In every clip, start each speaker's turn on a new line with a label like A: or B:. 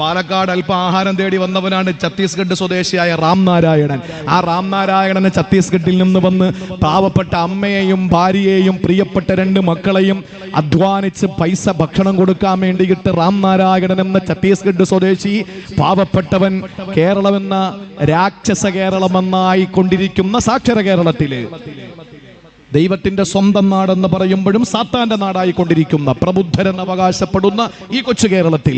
A: പാലക്കാട് അല്പ ആഹാരം തേടി വന്നവനാണ് ഛത്തീസ്ഗഡ് സ്വദേശിയായ റാം നാരായണൻ. ആ റാം നാരായണന് ഛത്തീസ്ഗഡിൽ നിന്ന് വന്ന് പാവപ്പെട്ട അമ്മയെയും ഭാര്യയെയും പ്രിയപ്പെട്ട രണ്ട് മക്കളെയും അധ്വാനിച്ച് പൈസ ഭക്ഷണം കൊടുക്കാൻ വേണ്ടിയിട്ട് റാം നാരായണൻ എന്ന ഛത്തീസ്ഗഡ് സ്വദേശി പാവപ്പെട്ടവൻ കേരളമെന്ന രാക്ഷസ കേരളമെന്നായി കൊണ്ടിരിക്കുന്ന സാക്ഷര കേരളത്തിൽ. ദൈവത്തിന്റെ സ്വന്തം നാടെന്ന് പറയുമ്പോഴും സാത്താന്റെ നാടായി കൊണ്ടിരിക്കുന്ന പ്രബുദ്ധരെന്ന് അവകാശപ്പെടുന്ന ഈ കൊച്ചു കേരളത്തിൽ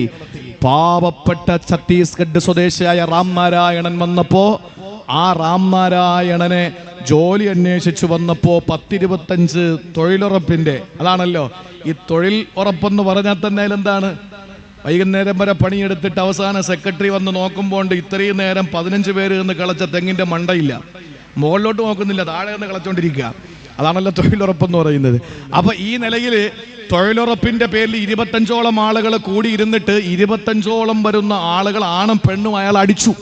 A: പാവപ്പെട്ട ഛത്തീസ്ഗഡ് സ്വദേശിയായ റാം നാരായണൻ വന്നപ്പോ ആ റാം നാരായണനെ ജോലി അന്വേഷിച്ചു വന്നപ്പോ പത്തിരുപത്തഞ്ച് തൊഴിലുറപ്പിന്റെ അതാണല്ലോ ഈ തൊഴിൽ ഉറപ്പെന്ന് പറഞ്ഞാൽ തന്നെ എന്താണ് വൈകുന്നേരം വരെ പണിയെടുത്തിട്ട് അവസാന സെക്രട്ടറി വന്ന് നോക്കുമ്പോൾ ഇത്രയും നേരം പതിനഞ്ച് പേര് നിന്ന് കളച്ച തെങ്ങിന്റെ മണ്ടയില്ല. മുകളിലോട്ട് നോക്കുന്നില്ല താഴെ നിന്ന് കളച്ചോണ്ടിരിക്കുക. അതാണല്ലോ തൊഴിലുറപ്പെന്ന് പറയുന്നത്. അപ്പൊ ഈ നിലയിൽ തൊഴിലുറപ്പിന്റെ പേരിൽ ഇരുപത്തഞ്ചോളം ആളുകൾ കൂടി ഇരുന്നിട്ട് ഇരുപത്തഞ്ചോളം വരുന്ന ആളുകൾ ആണും പെണ്ണും അയാൾ അടിച്ചു.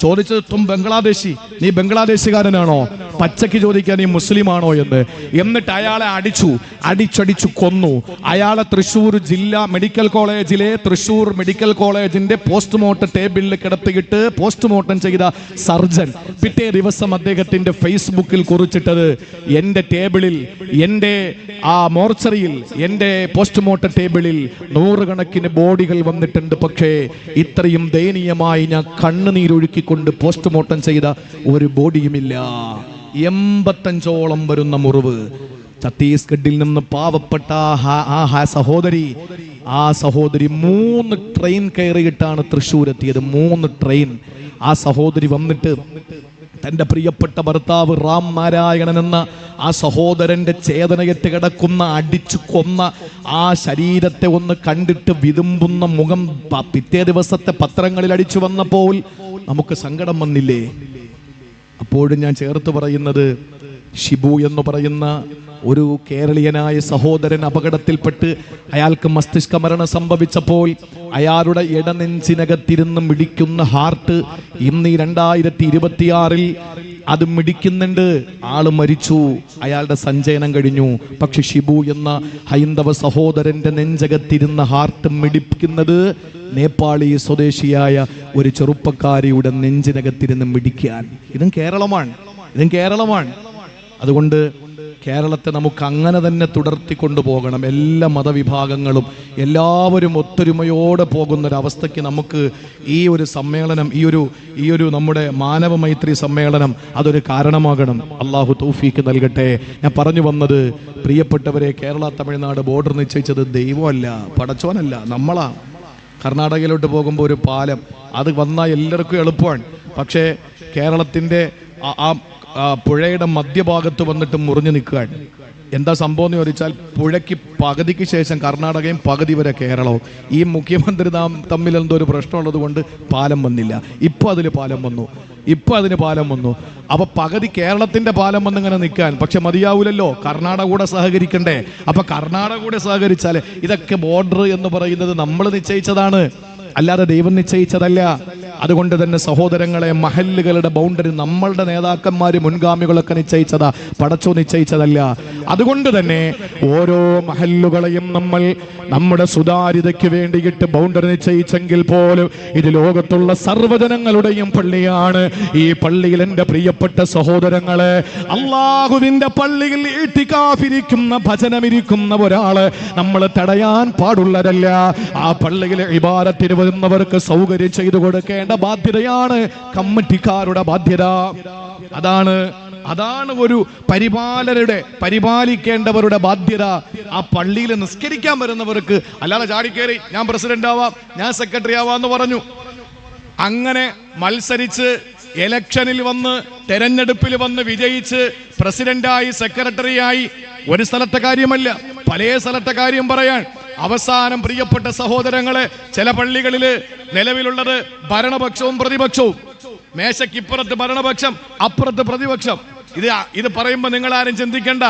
A: ചോദിച്ചത് തും ബംഗ്ലാദേശി നീ ബംഗ്ലാദേശുകാരനാണോ? പച്ചയ്ക്ക് ചോദിക്കാൻ നീ മുസ്ലിമാണോ എന്ന്. എന്നിട്ട് അയാളെ അടിച്ചു അടിച്ചടിച്ചു കൊന്നു. അയാളെ തൃശ്ശൂർ ജില്ലാ മെഡിക്കൽ കോളേജിലെ തൃശ്ശൂർ മെഡിക്കൽ കോളേജിന്റെ പോസ്റ്റ്മോർട്ടം ടേബിളിൽ കിടത്തിയിട്ട് പോസ്റ്റ്മോർട്ടം ചെയ്ത സർജൻ പിറ്റേ ദിവസം അദ്ദേഹത്തിന്റെ ഫേസ്ബുക്കിൽ കുറിച്ചിട്ടത് എന്റെ ടേബിളിൽ എന്റെ ആ മോർച്ചറിയിൽ എന്റെ പോസ്റ്റ്മോർട്ടം ടേബിളിൽ നൂറുകണക്കിന് ബോഡികൾ വന്നിട്ടുണ്ട്. പക്ഷേ ഇത്രയും ദയനീയമായി ഞാൻ കണ്ണുനീരൊഴുക്കിക്കൊണ്ട് പോസ്റ്റ്മോർട്ടം ചെയ്ത ഒരു ബോഡിയുമില്ല. എൺപത്തഞ്ചോളം വരുന്ന മുറിവ്. ഛത്തീസ്ഗഡിൽ നിന്ന് പാവപ്പെട്ട ആ സഹോദരി ആ സഹോദരി മൂന്ന് ട്രെയിൻ കയറിയിട്ടാണ് തൃശ്ശൂർ എത്തിയത് മൂന്ന് ട്രെയിൻ. ആ സഹോദരി വന്നിട്ട് തന്റെ പ്രിയപ്പെട്ട ഭർത്താവ് റാം നാരായണൻ എന്ന ആ സഹോദരന്റെ ചേതനയറ്റ് കിടക്കുന്ന അടിച്ചു കൊന്ന ആ ശരീരത്തെ ഒന്ന് കണ്ടിട്ട് വിതുമ്പുന്ന മുഖം പിറ്റേ ദിവസത്തെ പത്രങ്ങളിൽ അടിച്ചു വന്നപ്പോൾ നമുക്ക് സങ്കടം വന്നില്ലേ? അപ്പോഴും ഞാൻ ചേർത്ത് പറയുന്നത് ഷിബു എന്ന് പറയുന്ന ഒരു കേരളീയനായ സഹോദരൻ അപകടത്തിൽപ്പെട്ട് അയാൾക്ക് മസ്തിഷ്ക മരണം സംഭവിച്ചപ്പോൾ അയാളുടെ ഇടനെഞ്ചിനകത്തിരുന്ന് മിടിക്കുന്ന ഹാർട്ട് ഇന്ന് ഈ രണ്ടായിരത്തി ഇരുപത്തിയാറിൽ അത് മിടിക്കുന്നുണ്ട്. ആൾ മരിച്ചു. അയാളുടെ സഞ്ചയനം കഴിഞ്ഞു. പക്ഷെ ഷിബു എന്ന ഹൈന്ദവ സഹോദരന്റെ നെഞ്ചകത്തിരുന്ന ഹാർട്ട് മിടിക്കുന്നത് നേപ്പാളി സ്വദേശിയായ ഒരു ചെറുപ്പക്കാരിയുടെ നെഞ്ചിനകത്തിരുന്ന് മിടിക്കാൻ. ഇതും കേരളമാണ്. ഇതും കേരളമാണ്. അതുകൊണ്ട് കേരളത്തെ നമുക്ക് അങ്ങനെ തന്നെ തുടർത്തി കൊണ്ടുപോകണം. എല്ലാ മതവിഭാഗങ്ങളും എല്ലാവരും ഒത്തൊരുമയോടെ പോകുന്നൊരവസ്ഥയ്ക്ക് നമുക്ക് ഈ ഒരു സമ്മേളനം ഈ ഒരു ഈ ഒരു നമ്മുടെ മാനവ മൈത്രി സമ്മേളനം അതൊരു കാരണമാകണം. അള്ളാഹു തൗഫീക്ക് നൽകട്ടെ. ഞാൻ പറഞ്ഞു വന്നത് പ്രിയപ്പെട്ടവരെ കേരള തമിഴ്നാട് ബോർഡർ നിശ്ചയിച്ചത് ദൈവമല്ല പടച്ചോനല്ല നമ്മളാ. കർണാടകയിലോട്ട് പോകുമ്പോൾ ഒരു പാലം അത് വന്നാൽ എല്ലാവർക്കും എളുപ്പമാണ്. പക്ഷേ കേരളത്തിന്റെ ആ പുഴയുടെ മധ്യഭാഗത്ത് വന്നിട്ട് മുറിഞ്ഞു നിൽക്കുകയാണ്. എന്താ സംഭവം എന്ന് ചോദിച്ചാൽ പുഴയ്ക്ക് പകുതിക്ക് ശേഷം കർണാടകയും പകുതി വരെ കേരളവും. ഈ മുഖ്യമന്ത്രി തമ്മിൽ എന്തോ ഒരു പ്രശ്നമുള്ളത് കൊണ്ട് പാലം വന്നില്ല. ഇപ്പോൾ അതിൽ പാലം വന്നു. ഇപ്പൊ അതിന് പാലം വന്നു. അപ്പൊ പകുതി കേരളത്തിന്റെ പാലം വന്ന് ഇങ്ങനെ നിൽക്കാൻ. പക്ഷെ മതിയാവൂലല്ലോ. കർണാടക കൂടെ സഹകരിക്കണ്ടേ? അപ്പൊ കർണാടക കൂടെ സഹകരിച്ചാൽ ഇതൊക്കെ ബോർഡർ എന്ന് പറയുന്നത് നമ്മൾ നിശ്ചയിച്ചതാണ്. അല്ലാതെ ദൈവം നിശ്ചയിച്ചതല്ല. അതുകൊണ്ട് തന്നെ സഹോദരങ്ങളെ മഹല്ലുകളുടെ ബൗണ്ടറി നമ്മളുടെ നേതാക്കന്മാര് മുൻഗാമികളൊക്കെ നിശ്ചയിച്ചതാ. പടച്ചോ നിശ്ചയിച്ചതല്ല. അതുകൊണ്ട് തന്നെ ഓരോ മഹല്ലുകളെയും നമ്മൾ നമ്മുടെ സുതാര്യതയ്ക്ക് വേണ്ടിയിട്ട് ബൗണ്ടറി നിശ്ചയിച്ചെങ്കിൽ പോലും ഇത് ലോകത്തുള്ള സർവജനങ്ങളുടെയും പള്ളിയാണ്. ഈ പള്ളിയിൽ എന്റെ പ്രിയപ്പെട്ട സഹോദരങ്ങളെ അള്ളാഹുവിന്റെ പള്ളിയിൽ ഇട്ടിക്കാഫിരിക്കുന്ന ഭജനമിരിക്കുന്ന ഒരാൾ നമ്മൾ തടയാൻ പാടുള്ളതല്ല. ആ പള്ളിയിൽ ഇബാരത്തിന് വരുന്നവർക്ക് സൗകര്യം ചെയ്തു കൊടുക്കേണ്ട ബാധ്യതയാണ് കമ്മിറ്റിക്കാരുടെ ബാധ്യത. അതാണ് അതാണ് ഒരു പരിപാലരുടെ പരിപാലിക്കേണ്ടവരുടെ ബാധ്യത. ആ പള്ളിയിൽ നിസ്കരിക്കാൻ വരുന്നവർക്ക് അല്ലാതെ ചാടിക്കേറി ഞാൻ പ്രസിഡന്റ് ആവാം ഞാൻ സെക്രട്ടറി ആവാം എന്ന് പറഞ്ഞു. അങ്ങനെ മത്സരിച്ച് എലക്ഷനിൽ വന്ന് തെരഞ്ഞെടുപ്പിൽ വന്ന് വിജയിച്ച് പ്രസിഡന്റായി സെക്രട്ടറിയായി ഒരു സ്ഥലത്തെ കാര്യമല്ല പല സ്ഥലത്തെ കാര്യം പറയാൻ. അവസാനം പ്രിയപ്പെട്ട സഹോദരങ്ങളെ ചില പള്ളികളിൽ നിലവിലുള്ളത് ഭരണപക്ഷവും പ്രതിപക്ഷവും. മേശക്കിപ്പുറത്ത് ഭരണപക്ഷം അപ്പുറത്ത് പ്രതിപക്ഷം. ഇത് ഇത് പറയുമ്പോൾ നിങ്ങൾ ആരും ചിന്തിക്കേണ്ട.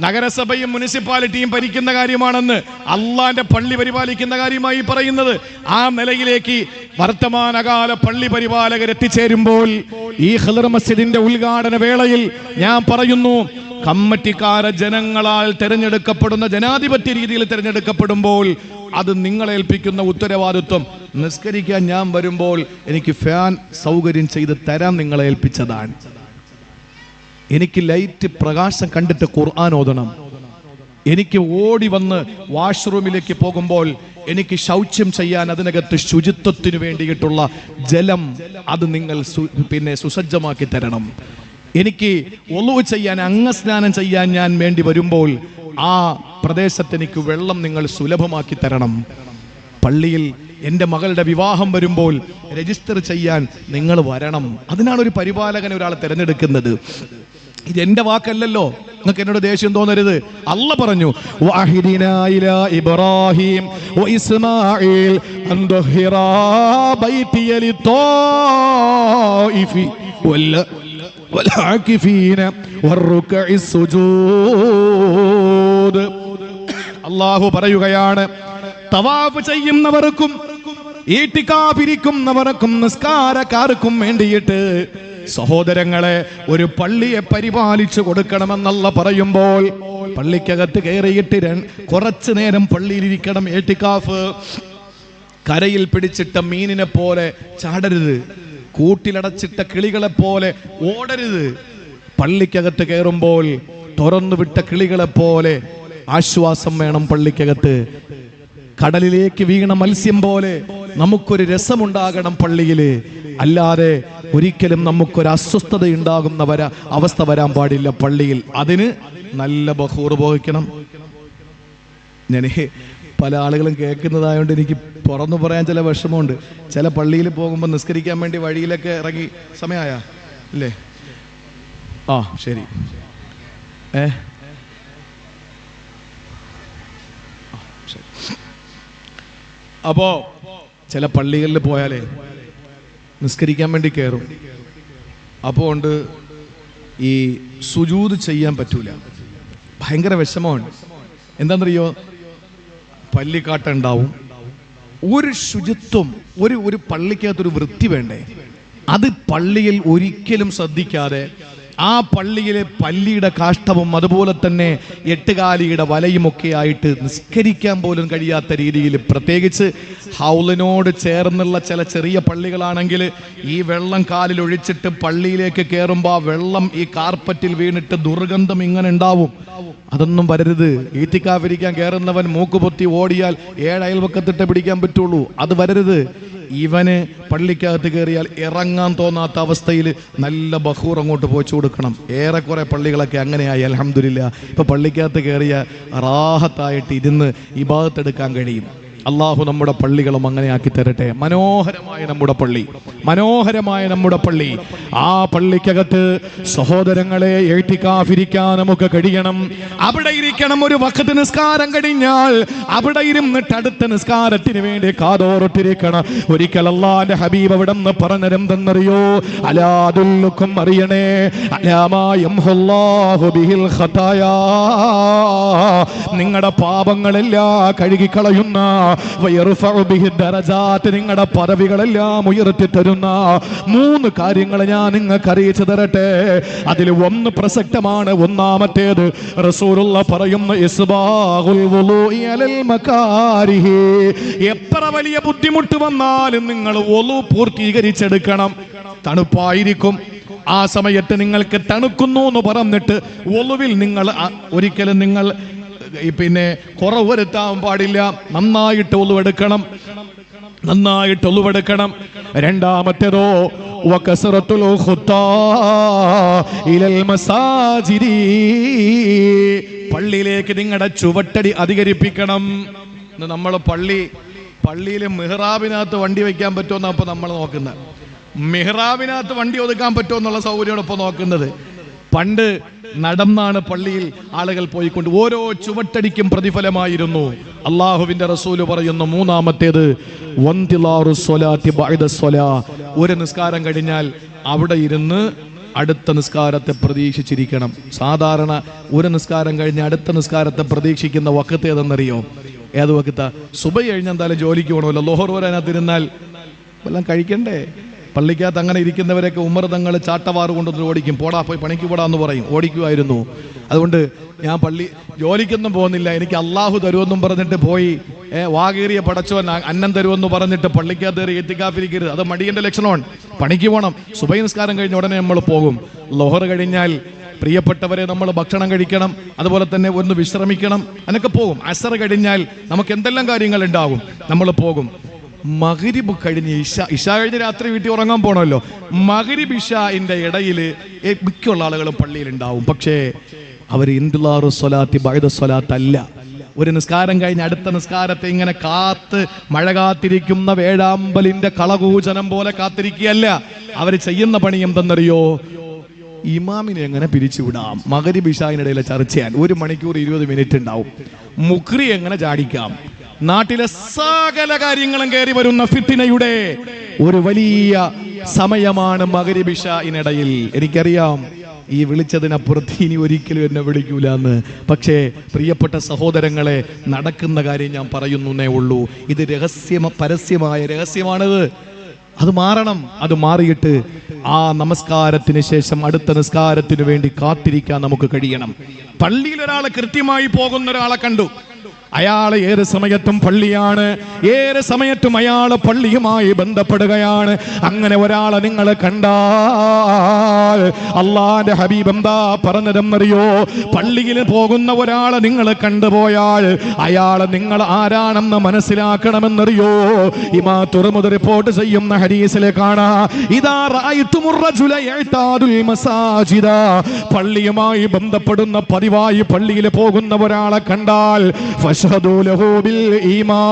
A: നഗരസഭയും മുനിസിപ്പാലിറ്റിയും ഭരിക്കുന്ന കാര്യമാണെന്ന് അള്ളാന്റെ പള്ളി പരിപാലിക്കുന്ന കാര്യമായി പറയുന്നത്. ആ നിലയിലേക്ക് വർത്തമാനകാല പള്ളി പരിപാലകർ എത്തിച്ചേരുമ്പോൾ ഈ ഹലർ മസ്ജിദിന്റെ ഉദ്ഘാടന വേളയിൽ ഞാൻ പറയുന്നു കമ്മറ്റിക്കാര ജനങ്ങളാൽ തെരഞ്ഞെടുക്കപ്പെടുന്ന ജനാധിപത്യ രീതിയിൽ തെരഞ്ഞെടുക്കപ്പെടുമ്പോൾ അത് നിങ്ങളേൽപ്പിക്കുന്ന ഉത്തരവാദിത്വം. നിസ്കരിക്കാൻ ഞാൻ വരുമ്പോൾ എനിക്ക് ഫാൻ സൗകര്യം ചെയ്ത് തരാൻ നിങ്ങളെ ഏൽപ്പിച്ചതാണ്. എനിക്ക് ലൈറ്റ് പ്രകാശം കണ്ടിട്ട് ഖുർആൻ ഓതണം. എനിക്ക് ഓടി വന്ന് വാഷ്റൂമിലേക്ക് പോകുമ്പോൾ എനിക്ക് ശൗച്യം ചെയ്യാൻ അതിനകത്ത് ശുചിത്വത്തിന് വേണ്ടിയിട്ടുള്ള ജലം അത് നിങ്ങൾ പിന്നെ സുസജ്ജമാക്കി തരണം. എനിക്ക് ഒളിവ് ചെയ്യാൻ അംഗസ്നാനം ചെയ്യാൻ ഞാൻ വേണ്ടി വരുമ്പോൾ ആ പ്രദേശത്ത് എനിക്ക് വെള്ളം നിങ്ങൾ സുലഭമാക്കി തരണം. പള്ളിയിൽ എന്റെ മകളുടെ വിവാഹം വരുമ്പോൾ രജിസ്റ്റർ ചെയ്യാൻ നിങ്ങൾ വരണം. അതിനാണ് ഒരു പരിപാലകൻ ഒരാളെ തിരഞ്ഞെടുക്കുന്നത്. ഇത് എന്റെ വാക്കല്ലല്ലോ. നിങ്ങൾക്ക് എന്നോട് ദേഷ്യം തോന്നരുത്. അല്ല പറഞ്ഞു "വഅഹ്ദിനാ ഇലാ ഇബ്രാഹിം ഇസ്മായിൽ അൻ അള്ളാഹു പറയുകയാണ് തവാഫ് ചെയ്യുന്നവർക്കും ഈട്ടിക്കാപിരിക്കുന്നവർക്കും നിസ്കാരക്കാർക്കും വേണ്ടിയിട്ട് സഹോദരങ്ങളെ ഒരു പള്ളിയെ പരിപാലിച്ചു കൊടുക്കണമെന്നല്ല പറയുമ്പോൾ പള്ളിക്കകത്ത് കയറിയിട്ട് കുറച്ചു നേരം പള്ളിയിലിരിക്കണം ഏട്ടിക്കാഫ് കരയിൽ പിടിച്ചിട്ട മീനിനെ പോലെ ചാടരുത്. കൂട്ടിലടച്ചിട്ട കിളികളെ പോലെ ഓടരുത്. പള്ളിക്കകത്ത് കയറുമ്പോൾ തുറന്നു വിട്ട കിളികളെ പോലെ ആശ്വാസം വേണം പള്ളിക്കകത്ത്. കടലിലേക്ക് വീണ മത്സ്യം പോലെ നമുക്കൊരു രസമുണ്ടാകണം പള്ളിയിൽ അല്ലാതെ ഒരിക്കലും നമുക്കൊരു അസ്വസ്ഥത ഉണ്ടാകുന്ന വര അവസ്ഥ വരാൻ പാടില്ല പള്ളിയിൽ. അതിന് നല്ല ബഹൂർ ഉപയോഗിക്കണം. ഞാൻ പല ആളുകളും കേൾക്കുന്നതായതുകൊണ്ട് എനിക്ക് തുറന്നു പറയാൻ ചില വിഷമമുണ്ട്. ചില പള്ളിയിൽ പോകുമ്പോൾ നിസ്കരിക്കാൻ വേണ്ടി വഴിയിലൊക്കെ ഇറങ്ങി സമയമായ? അല്ലേ ആ ശരി. ഏ? അപ്പോൾ അപ്പോ ചില പള്ളികളിൽ പോയാലേ നിസ്കരിക്കാൻ വേണ്ടി കയറും അപ്പോൾ ഉണ്ട് ഈ സുജൂത് ചെയ്യാൻ പറ്റൂല. ഭയങ്കര വിഷമമാണ് എന്താണെന്നറിയോ? പല്ലിക്കാട്ടുണ്ടാവും ഒരു ശുചിത്വം ഒരു ഒരു പള്ളിക്കകത്തൊരു വൃത്തി വേണ്ടേ? അത് പള്ളിയിൽ ഒരിക്കലും ശ്രദ്ധിക്കാതെ ആ പള്ളിയിലെ പല്ലിയുടെ കാഷ്ടവും അതുപോലെ തന്നെ എട്ടുകാലിയുടെ വലയുമൊക്കെ ആയിട്ട് നിസ്കരിക്കാൻ പോലും കഴിയാത്ത രീതിയിൽ പ്രത്യേകിച്ച് ഹൗലിനോട് ചേർന്നുള്ള ചില ചെറിയ പള്ളികളാണെങ്കിൽ ഈ വെള്ളം കാലിൽ ഒഴിച്ചിട്ട് പള്ളിയിലേക്ക് കയറുമ്പോൾ ആ വെള്ളം ഈ കാർപ്പറ്റിൽ വീണിട്ട് ദുർഗന്ധം ഇങ്ങനെ ഉണ്ടാവും. അതൊന്നും വരരുത്. ഈത്തിക്കാവിരിക്കാൻ കയറുന്നവൻ മൂക്കുപൊത്തി ഓടിയാൽ ഏഴ് അയൽവക്കത്തിട്ട് പിടിക്കാൻ പറ്റുള്ളൂ. അത് വരരുത്. ഇവന് പള്ളിക്കകത്ത് കയറിയാൽ ഇറങ്ങാൻ തോന്നാത്ത അവസ്ഥയിൽ നല്ല ബഹൂർ അങ്ങോട്ട് പോച്ചു കൊടുക്കണം ഏറെക്കുറെ പള്ളികളൊക്കെ അങ്ങനെയായി അലഹമില്ല ഇപ്പൊ പള്ളിക്കകത്ത് കയറിയ റാഹത്തായിട്ട് ഇരുന്ന് ഇബാദത്തെടുക്കാൻ കഴിയും. അള്ളാഹു നമ്മുടെ പള്ളികളും അങ്ങനെ ആക്കി തരട്ടെ. മനോഹരമായ നമ്മുടെ പള്ളി. മനോഹരമായ നമ്മുടെ പള്ളി. ആ പള്ളിക്കകത്ത് സഹോദരങ്ങളെ ഏറ്റിക്കാഫിരിക്കാൻ നമുക്ക് കഴിയണം. അവിടെ ഇരിക്കണം ഒരു വക്കത്ത് നിസ്കാരം കഴിഞ്ഞാൽ അവിടെ ഇരുന്നിട്ട് അടുത്ത നിസ്കാരത്തിന് വേണ്ടി കാതോർത്തിരിക്കണം. ഒരിക്കൽ അള്ളാന്റെ ഹബീബ് അവിടെ നിന്ന് പറഞ്ഞരം തന്നറിയോ അലാദുല്ലുക്കും അറിയണേ ബിഹിൽ നിങ്ങളുടെ പാപങ്ങളെല്ലാം കഴുകിക്കളയുന്ന നിങ്ങളുടെ പദവികളെല്ലാം ഉയർത്തി തരുന്ന മൂന്ന് കാര്യങ്ങൾ ഞാൻ നിങ്ങൾക്ക് അറിയിച്ചു തരട്ടെ. അതിൽ ഒന്ന് പ്രസക്തമാണ് ഒന്നാമത്തേത് റസൂലുള്ള പറയുന്ന എത്ര വലിയ ബുദ്ധിമുട്ട് വന്നാലും നിങ്ങൾ ഒലു പൂർത്തീകരിച്ചെടുക്കണം. തണുപ്പായിരിക്കും. ആ സമയത്ത് നിങ്ങൾക്ക് തണുക്കുന്നു എന്ന് പറഞ്ഞിട്ട് ഒലുവിൽ നിങ്ങൾ ഒരിക്കലും നിങ്ങൾ പിന്നെ കുറവ് വരുത്താൻ പാടില്ല. നന്നായിട്ട് ഒളിവെടുക്കണം. നന്നായിട്ട് ഒളിവെടുക്കണം. രണ്ടാമത്തേതോ പള്ളിയിലേക്ക് നിങ്ങളുടെ ചുവട്ടടി അധികരിപ്പിക്കണം. നമ്മൾ പള്ളി പള്ളിയിൽ മെഹ്റാബിനകത്ത് വണ്ടി വെക്കാൻ പറ്റുമെന്നാണ് ഇപ്പൊ നമ്മൾ നോക്കുന്നത്. മെഹ്റാബിനകത്ത് വണ്ടി ഒതുക്കാൻ പറ്റുമോ എന്നുള്ള സൗകര്യമാണ് ഇപ്പൊ നോക്കുന്നത്. പണ്ട് നടന്നാണ് പള്ളിയിൽ ആളുകൾ പോയിക്കൊണ്ട് ഓരോ ചുവട്ടടിക്കും പ്രതിഫലമായിരുന്നു. അള്ളാഹുവിന്റെ റസൂൽ പറയുന്നു മൂന്നാമത്തേത്. ഒരു നിസ്കാരം കഴിഞ്ഞാൽ അവിടെ ഇരുന്ന് അടുത്ത നിസ്കാരത്തെ പ്രതീക്ഷിച്ചിരിക്കണം. സാധാരണ ഒരു നിസ്കാരം കഴിഞ്ഞ് അടുത്ത നിസ്കാരത്തെ പ്രതീക്ഷിക്കുന്ന വക്കത്ത് ഏതെന്നറിയോ? ഏത് വക്കത്ത? സുബൈ കഴിഞ്ഞ എന്തായാലും ജോലിക്ക് പോകണമല്ലോ ലോഹർ വരാനകത്ത് എല്ലാം കഴിക്കണ്ടേ? പള്ളിക്കകത്ത് അങ്ങനെ ഇരിക്കുന്നവരൊക്കെ ഉമ്മർ തങ്ങൾ ചാട്ടവാറ് കൊണ്ടുവന്ന് ഓടിക്കും. പോടാ പോയി പണിക്ക് പോടാ എന്ന് പറയും. ഓടിക്കുമായിരുന്നു. അതുകൊണ്ട് ഞാൻ പള്ളി ജോലിക്കൊന്നും പോകുന്നില്ല. എനിക്ക് അള്ളാഹു തരുമെന്നും പറഞ്ഞിട്ട് പോയി. വാകേറിയ പടച്ചവൻ അന്നം തരുമെന്ന് പറഞ്ഞിട്ട് പള്ളിക്കകത്ത് കയറി എത്തിക്കാപ്പിരിക്കരുത് അത് മടിയന്റെ ലക്ഷണമാണ്. പണിക്ക് പോകണം സുബൈ നിസ്കാരം കഴിഞ്ഞ ഉടനെ നമ്മൾ പോകും. ലോഹർ കഴിഞ്ഞാൽ പ്രിയപ്പെട്ടവരെ നമ്മൾ ഭക്ഷണം കഴിക്കണം. അതുപോലെ തന്നെ ഒന്ന് വിശ്രമിക്കണം. അതിനൊക്കെ പോകും. അസർ കഴിഞ്ഞാൽ നമുക്ക് എന്തെല്ലാം കാര്യങ്ങൾ ഉണ്ടാകും? നമ്മൾ പോകും. മകരിബ് കഴിഞ്ഞ് ഇഷ ഇഷ കഴിഞ്ഞ് രാത്രി വീട്ടിൽ ഉറങ്ങാൻ പോകണമല്ലോ മകരിബ് ഇഷാന്റെ ഇടയിൽ മിക്കുള്ള ആളുകളും പള്ളിയിൽ ഉണ്ടാവും പക്ഷേ അവർ ഇന്ദുലാറു സ്വലാത്തി ബൈദ സ്വലാത്ത് അല്ല ഒരു നിസ്കാരം കഴിഞ്ഞ് അടുത്ത നിസ്കാരത്തെ ഇങ്ങനെ കാത്ത് മഴ കാത്തിരിക്കുന്ന വേഴാമ്പലിന്റെ കളകൂചനം പോലെ കാത്തിരിക്കുകയല്ല. അവർ ചെയ്യുന്ന പണി എന്തെന്നറിയോ? ഇമാമിനെ എങ്ങനെ പിരിച്ചുവിടാം മകരി ബിഷാവിനിടയിലെ ചർച്ചയാൻ ഒരു മണിക്കൂർ ഇരുപത് മിനിറ്റ് ഉണ്ടാവും. മുക്രി എങ്ങനെ ചാടിക്കാം? നാട്ടിലെ സകല കാര്യങ്ങളും കയറി വരുന്ന ഫിത്തിനയുടെ ഒരു വലിയ സമയമാണ് മകരിബിഷ ഇനിടയിൽ എനിക്കറിയാം ഈ വിളിച്ചതിനപ്പുറത്ത് ഇനി ഒരിക്കലും എന്നെ വിളിക്കൂല എന്ന്. പക്ഷേ പ്രിയപ്പെട്ട സഹോദരങ്ങളെ നടക്കുന്ന കാര്യം ഞാൻ പറയുന്നേ ഉള്ളൂ. ഇത് രഹസ്യമ പരസ്യമായ രഹസ്യമാണത്. അത് മാറണം അത് മാറിയിട്ട് ആ നമസ്കാരത്തിന് ശേഷം അടുത്ത നിസ്കാരത്തിന് വേണ്ടി കാത്തിരിക്കാൻ നമുക്ക് കഴിയണം. പള്ളിയിൽ ഒരാളെ കൃത്യമായി പോകുന്ന ഒരാളെ കണ്ടു. അയാൾ ഏത് സമയത്തും പള്ളിയാണ് ഏത് സമയത്തും അയാൾ പള്ളിയുമായി ബന്ധപ്പെടുകയാണ്. അങ്ങനെ ഒരാളെ നിങ്ങൾ കണ്ടാൽ അള്ളാന്റെ ഹബീബ് എന്താ പറഞ്ഞതെന്നറിയോ? പള്ളിയിൽ പോകുന്ന ഒരാളെ നിങ്ങൾ കണ്ടുപോയാൽ അയാൾ നിങ്ങൾ ആരാണെന്ന് മനസ്സിലാക്കണമെന്നറിയോ? ഇമാ തുറമുത് റിപ്പോർട്ട് ചെയ്യുന്ന ഹരീസിലെ കാണാ ഇതാ മസാജിദ. പള്ളിയുമായി ബന്ധപ്പെടുന്ന പതിവായി പള്ളിയിൽ പോകുന്ന ഒരാളെ കണ്ടാൽ ഫശ്ഹദൂ ലഹു ബിൽ ഈമാൻ.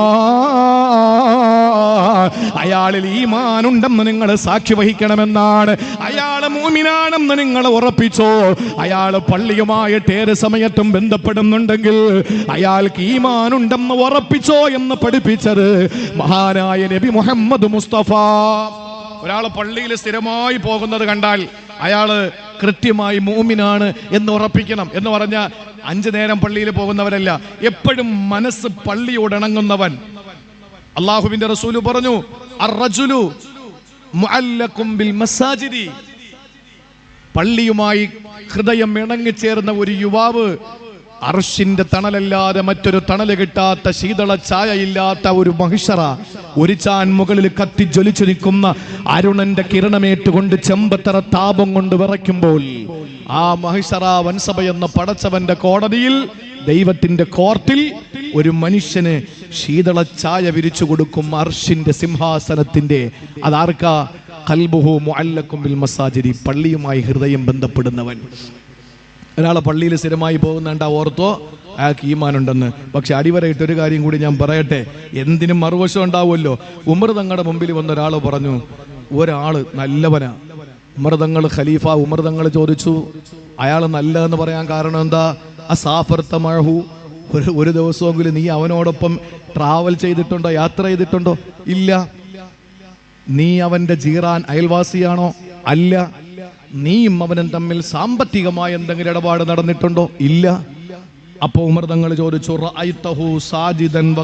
A: അയാളിൽ ഈമാനുണ്ടെന്ന് നിങ്ങൾ സാക്ഷി വഹിക്കണമെന്നാണ്. അയാൾ മൂമിനാണെന്ന് നിങ്ങൾ ഉറപ്പിച്ചോ. അയാൾ പള്ളിയുമായിട്ട് ഏത് സമയത്തും ബന്ധപ്പെടുന്നുണ്ടെങ്കിൽ അയാൾക്ക് ഈമാനുണ്ടെന്ന് ഉറപ്പിച്ചോ എന്ന് പഠിപ്പിച്ചത് മഹാനായ നബി മുഹമ്മദ് മുസ്തഫ. ഒരാൾ പള്ളിയിൽ സ്ഥിരമായി പോകുന്നത് കണ്ടാൽ അയാൾ കൃത്യമായി മൂമിനാണ് എന്ന് ഉറപ്പിക്കണം എന്ന് പറഞ്ഞ അഞ്ചു നേരം പള്ളിയിൽ പോകുന്നവരല്ല എപ്പോഴും മനസ്സ് പള്ളിയോടിണങ്ങുന്നവൻ അള്ളാഹുവിന്റെ റസൂൽ പറഞ്ഞു പള്ളിയുമായി ഹൃദയം ഇണങ്ങിച്ചേർന്ന ഒരു യുവാവ് അർഷിന്റെ തണലല്ലാതെ മറ്റൊരു തണൽ കിട്ടാത്ത ശീതള ഛായയില്ലാത്ത ഒരു മഹിഷറ ഒരു ചാൻ മുകളിൽ കത്തി ജ്വലിച്ചു നിൽക്കുന്ന അരുണന്റെ കിരണമേറ്റുകൊണ്ട് ചെമ്പത്തറ താപം കൊണ്ട് വിറയ്ക്കുമ്പോൾ ആ മഹിഷറ വൻസഭ എന്ന പടച്ചവന്റെ കോടതിയിൽ ദൈവത്തിന്റെ കോർട്ടിൽ ഒരു മനുഷ്യന് ശീതള ഛായ വിരിച്ചു കൊടുക്കും അർഷിന്റെ സിംഹാസനത്തിന്റെ. അതാർക്കാ? കൽബുഹു മുഅല്ലക്കും ബിൽ മസാജിദി പള്ളിയുമായി ഹൃദയം ബന്ധപ്പെടുന്നവൻ. ഒരാളെ പള്ളിയിൽ സ്ഥിരമായി പോകുന്നുണ്ട് ഓർത്തോ? അയാൾക്ക് ഈമാനുണ്ടെന്ന്. പക്ഷെ അടിവരയിട്ട് ഒരു കാര്യം കൂടി ഞാൻ പറയട്ടെ. എന്തിനും മറുവശം ഉണ്ടാവുമല്ലോ. ഉമർ തങ്ങളുടെ മുമ്പിൽ വന്ന ഒരാൾ പറഞ്ഞു ഒരാൾ നല്ലവനാ. ഉമർ തങ്ങൾ ഖലീഫ ഉമർ തങ്ങൾ ചോദിച്ചു അയാൾ നല്ല എന്ന് പറയാൻ കാരണം എന്താ? ആ സാഫർത്ത മഴഹു. ഒരു ഒരു ദിവസമെങ്കിലും നീ അവനോടൊപ്പം ട്രാവൽ ചെയ്തിട്ടുണ്ടോ യാത്ര ചെയ്തിട്ടുണ്ടോ? ഇല്ല. നീ അവന്റെ ജീറാൻ അയൽവാസിയാണോ? അല്ല. നീയും അവനും തമ്മിൽ സാമ്പത്തികമായ എന്തെങ്കിലും ഇടപാട് നടന്നിട്ടുണ്ടോ? ഇല്ല. അപ്പൊ ഉമർ തങ്ങൾ ചോദിച്ചു സാജിദൻ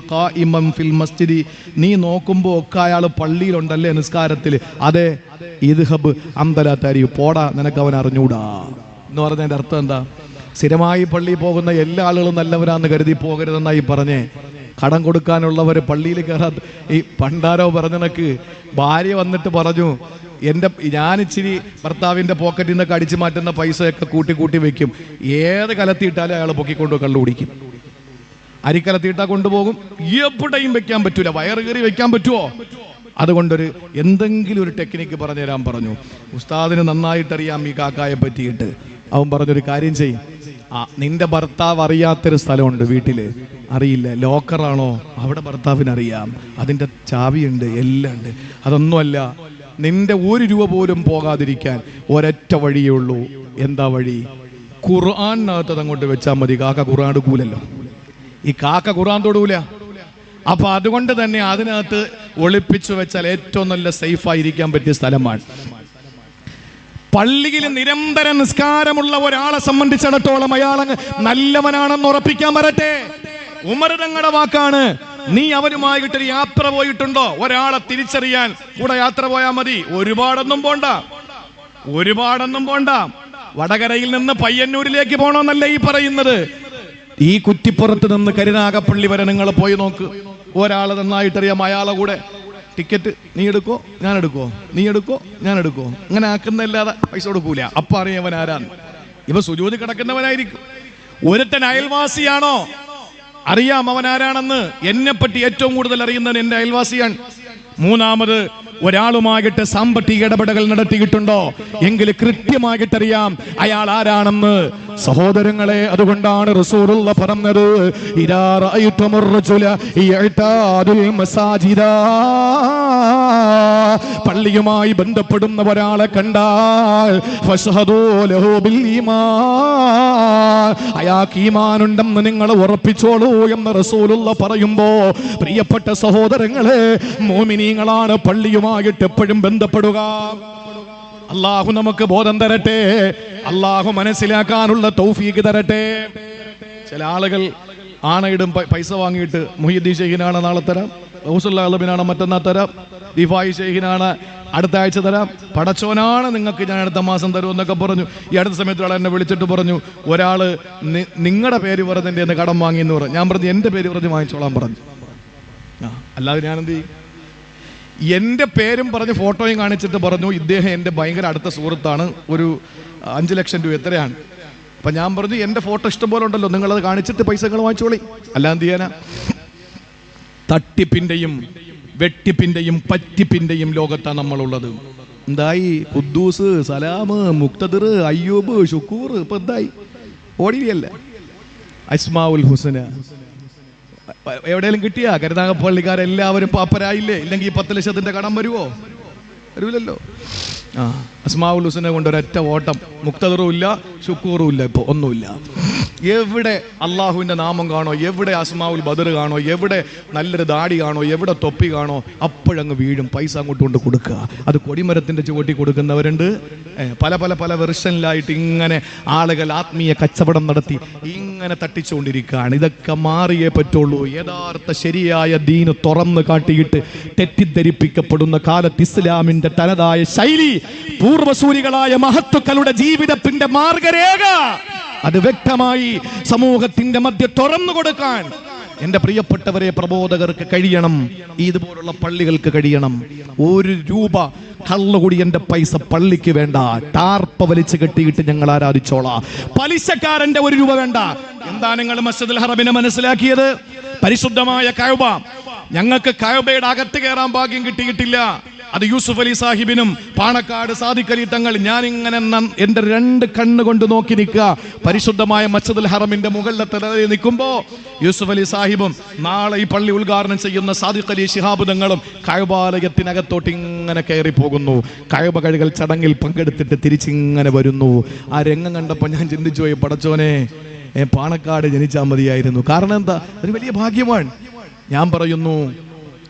A: ഫിൽ മസ്ജിദി. നീ നോക്കുമ്പോൾ ഒക്കെ അയാൾ പള്ളിയിലുണ്ടല്ലേ നിസ്കാരത്തിൽ? അതെ. ഇദ്ഹബ് അമ്പലാത്താരി പോടാ നിനക്ക് അവൻ അറിഞ്ഞൂടാ. എന്ന് പറഞ്ഞതിന്റെ അർത്ഥം എന്താ? സ്ഥിരമായി പള്ളിയിൽ പോകുന്ന എല്ലാ ആളുകളും നല്ലവരാന്ന് കരുതി പോകരുതെന്നായി പറഞ്ഞേ. കടം കൊടുക്കാനുള്ളവർ പള്ളിയിൽ കയറാ ഈ പണ്ടാരോ പറഞ്ഞനക്ക് ഭാര്യ വന്നിട്ട് പറഞ്ഞു എന്റെ ഞാൻ ഇച്ചിരി ഭർത്താവിന്റെ പോക്കറ്റിൽ നിന്നൊക്കെ അടിച്ചു മാറ്റുന്ന പൈസയൊക്കെ കൂട്ടി കൂട്ടി വെക്കും. ഏത് കലത്തിയിട്ടാലും അയാൾ പൊക്കിക്കൊണ്ട് കള്ളു കുടിക്കും. അരിക്കലത്തിയിട്ടാ കൊണ്ടുപോകും. എവിടെയും വെക്കാൻ പറ്റൂല. വയറ് കയറി വെക്കാൻ പറ്റുമോ അതുകൊണ്ടൊരു എന്തെങ്കിലും ഒരു ടെക്നിക്ക് പറഞ്ഞു തരാൻ പറഞ്ഞു. ഉസ്താദിന് നന്നായിട്ടറിയാം ഈ കാക്കായെ പറ്റിയിട്ട്. അവൻ പറഞ്ഞൊരു കാര്യം ചെയ്യും. ആ നിന്റെ ഭർത്താവ് അറിയാത്തൊരു സ്ഥലമുണ്ട് വീട്ടിൽ. അറിയില്ല. ലോക്കറാണോ അവിടെ ഭർത്താവിന് അറിയാം അതിന്റെ ചാവിയുണ്ട് എല്ലാം ഉണ്ട്. അതൊന്നുമല്ല. നിന്റെ ഒരു രൂപ പോലും പോകാതിരിക്കാൻ ഒരൊറ്റ വഴിയേ ഉള്ളൂ. എന്താ വഴി? ഖുർആാനകത്ത് അങ്ങോട്ട് വെച്ചാൽ മതി. കാക്ക ഖുർആൻ എടുക്കൂലല്ലോ. ഈ കാക്ക ഖുർആൻ തൊടൂല. അപ്പൊ അതുകൊണ്ട് തന്നെ അതിനകത്ത് ഒളിപ്പിച്ചു വെച്ചാൽ ഏറ്റവും നല്ല സേഫായിരിക്കാൻ പറ്റിയ സ്ഥലമാണ്. പള്ളിയിൽ നിരന്തര നിസ്കാരമുള്ള ഒരാളെ സംബന്ധിച്ചിടത്തോളം അയാൾ നല്ലവനാണെന്ന് ഉറപ്പിക്കാൻ വരട്ടെ. ഉമർ തങ്ങളുടെ വാക്കാണ്. നീ അവരുമായിട്ടൊരു യാത്ര പോയിട്ടുണ്ടോ? ഒരാളെ തിരിച്ചറിയാൻ കൂടെ യാത്ര പോയാൽ മതി. ഒരുപാടൊന്നും പോണ്ട. ഒരുപാടൊന്നും പോണ്ട. വടകരയിൽ നിന്ന് പയ്യന്നൂരിലേക്ക് പോണോന്നല്ല ഈ പറയുന്നത്? ഈ കുറ്റിപ്പുറത്ത് നിന്ന് കരുനാഗപ്പള്ളി വരെ നിങ്ങൾ പോയി നോക്ക്. ഒരാൾ നന്നായിട്ടറിയാം അയാളെ കൂടെ. ടിക്കറ്റ് നീ എടുക്കോ? ഞാൻ എടുക്കോ നീ എടുക്കോ ഞാൻ എടുക്കോ അങ്ങനെ ആക്കുന്നല്ലാതെ പൈസ കൊടുക്കൂല. അപ്പ അറിയവൻ ആരാന്ന്. ഇവ സുജോതി കിടക്കുന്നവനായിരിക്കും. ഒരുത്തൻ അയൽവാസിയാണോ? അറിയാം അവൻ ആരാണെന്ന്. എന്നെ പറ്റി ഏറ്റവും കൂടുതൽ അറിയുന്നവൻ എന്റെ അയൽവാസിയാണ്. മൂന്നാമത് ഒരാളുമായിട്ട് സാമ്പത്തിക ഇടപെടൽ നടത്തിയിട്ടുണ്ടോ? എങ്കിൽ കൃത്യമായിട്ടറിയാം അയാൾ ആരാണെന്ന്. സഹോദരങ്ങളെ അതുകൊണ്ടാണ് റസൂലുള്ള പറഞ്ഞത് പള്ളിയുമായി ബന്ധപ്പെടുന്ന ഒരാളെ കണ്ടാൽ അയാൾക്ക് ഈമാനുണ്ടെന്ന് നിങ്ങൾ ഉറപ്പിച്ചോളൂ എന്ന് റസൂലുള്ള പറയുമ്പോ പ്രിയപ്പെട്ട സഹോദരങ്ങളെ മോമിനീങ്ങളാണ് പള്ളിയുമായിട്ട് എപ്പോഴും ബന്ധപ്പെടുക. അള്ളാഹു നമുക്ക് ബോധം തരട്ടെ. അള്ളാഹു മനസ്സിലാക്കാനുള്ള തൗഫീക്ക് തരട്ടെ. ചില ആളുകൾ ആണയിടും പൈസ വാങ്ങിയിട്ട് മുഹിദ്ദീൻ ഷെയ്ഖിനാണ് നാളെ തരാം. റൗസുല്ലാ അലബിനാണ് മറ്റന്നാ തരാം. ദിഫായി ഷെയ്ഖിനാണ് അടുത്ത ആഴ്ച തരാം. പടച്ചോനാണ് നിങ്ങൾക്ക് ഞാൻ അടുത്ത മാസം തരും എന്നൊക്കെ പറഞ്ഞു. ഈ അടുത്ത സമയത്ത് ഒരാൾ എന്നെ വിളിച്ചിട്ട് പറഞ്ഞു ഒരാൾ നിങ്ങളുടെ പേര് പറഞ്ഞതിന്റെ കടം വാങ്ങി എന്ന് പറഞ്ഞു. ഞാൻ പറഞ്ഞു എന്റെ പേര് പറഞ്ഞ് വാങ്ങിച്ചോളാൻ പറഞ്ഞു. അല്ലാതെ ഞാൻ എന്ത് ചെയ്യും? എന്റെ പേരും പറഞ്ഞ് ഫോട്ടോയും കാണിച്ചിട്ട് പറഞ്ഞു ഇദ്ദേഹം എന്റെ ഭയങ്കര അടുത്ത സുഹൃത്താണ്. ഒരു അഞ്ച് ലക്ഷം രൂപ എത്രയാണ്? അപ്പം ഞാൻ പറഞ്ഞു എന്റെ ഫോട്ടോ ഇഷ്ടംപോലെ ഉണ്ടല്ലോ നിങ്ങളത് കാണിച്ചിട്ട് പൈസ നിങ്ങൾ വാങ്ങിച്ചോളി. അല്ലാതെ എന്ത് ചെയ്യാനാ? തട്ടിപ്പിന്റെയും വെട്ടിപ്പിന്റെയും പറ്റിപ്പിന്റെയും ലോകത്താണ് നമ്മളുള്ളത്. എന്തായി? ഖുദ്ദൂസ് സലാം മുക്തദിർ അയ്യൂബ് ഷുക്കൂർ ഇപ്പൊ എന്തായി? ഓടിയല്ലേ? അസ്മാഉൽ ഹുസന. എവിടെയെങ്കിലും കിട്ടിയാ? കരുനാഗപ്പള്ളിക്കാരെല്ലാവരും പാപ്പരായില്ലേ? ഇല്ലെങ്കിൽ ഈ പത്ത് ലക്ഷത്തിന്റെ കടം വരുവോ? വരൂലല്ലോ ആ അസ്മാവുൽ ഹുസനെ കൊണ്ട് ഒരൊറ്റ ഓട്ടം. മുക്തദറും ഇല്ല ശുക്കൂറും ഇല്ല ഇപ്പൊ ഒന്നുമില്ല. എവിടെ അള്ളാഹുവിന്റെ നാമം കാണോ എവിടെ അസ്മാവുൽ ബദർ കാണോ എവിടെ നല്ലൊരു ദാടി കാണോ എവിടെ തൊപ്പി കാണോ അപ്പോഴങ്ങ് വീഴും. പൈസ അങ്ങോട്ട് കൊണ്ട് കൊടുക്കുക. അത് കൊടിമരത്തിന്റെ ചുവട്ടി കൊടുക്കുന്നവരുണ്ട്. പല പല പല വെർഷനിലായിട്ട് ഇങ്ങനെ ആളുകൾ ആത്മീയ കച്ചവടം നടത്തി ഇങ്ങനെ തട്ടിച്ചുകൊണ്ടിരിക്കുകയാണ്. ഇതൊക്കെ മാറിയേ പറ്റുള്ളൂ. യഥാർത്ഥ ശരിയായ ദീന് തുറന്ന് കാട്ടിയിട്ട് തെറ്റിദ്ധരിപ്പിക്കപ്പെടുന്ന കാലത്ത് ഇസ്ലാമിന്റെ തനതായ ശൈലി പൂർവസൂരികളായ മഹത്തുക്കളുടെ ജീവിതത്തിന്റെ മാർഗരേഖ. അത് വ്യക്തമായി സമൂഹത്തിന്റെ മധ്യ തുറന്നു കൊടുക്കാൻ എന്റെ പ്രിയപ്പെട്ടവരെ പ്രബോധകർക്ക് കഴിയണം. ഇതുപോലുള്ള പള്ളികൾക്ക് കഴിയണം. ഒരു രൂപ കള്ളുകൂടി എന്റെ പൈസ പള്ളിക്ക് വേണ്ട. ടാർപ്പ വലിച്ചു കെട്ടിയിട്ട് ഞങ്ങൾ ആരാധിച്ചോളാം. പലിശക്കാരന്റെ ഒരു രൂപ വേണ്ട. എന്താ നിങ്ങൾ മസ്ജിദുൽ ഹറബിനെ മനസ്സിലാക്കിയത്? പരിശുദ്ധമായ കഴബ. ഞങ്ങൾക്ക് കഴബയുടെ അകത്ത് കയറാൻ ഭാഗ്യം കിട്ടിയിട്ടില്ല. അത് യൂസുഫ് അലി സാഹിബിനും പാണക്കാട് സാദിഖ് അലി തങ്ങൾ ഞാൻ ഇങ്ങനെ നം- എന്റെ രണ്ട് കണ്ണ് കൊണ്ട് നോക്കി നിൽക്കുക. പരിശുദ്ധമായ മസ്ജിദുൽ ഹറമിന്റെ മുകളിലെ തലയിൽ നിൽക്കുമ്പോ യൂസുഫ് അലി സാഹിബും നാളെ ഈ പള്ളി ഉദ്ഘാടനം ചെയ്യുന്ന സാദിഖ് അലി ശിഹാബ് തങ്ങളും കഴബാലയത്തിനകത്തോട്ട് ഇങ്ങനെ കയറി പോകുന്നു കഴബ കഴുകൽ ചടങ്ങിൽ പങ്കെടുത്തിട്ട് തിരിച്ചിങ്ങനെ വരുന്നു. ആ രംഗം കണ്ടപ്പോൾ ഞാൻ ചിന്തിച്ചു പോയി പടച്ചോനെ പാണക്കാട് ജനിച്ചാൽ മതിയായിരുന്നു. കാരണം എന്താ? ഒരു വലിയ ഭാഗ്യമാണ്. ഞാൻ പറയുന്നു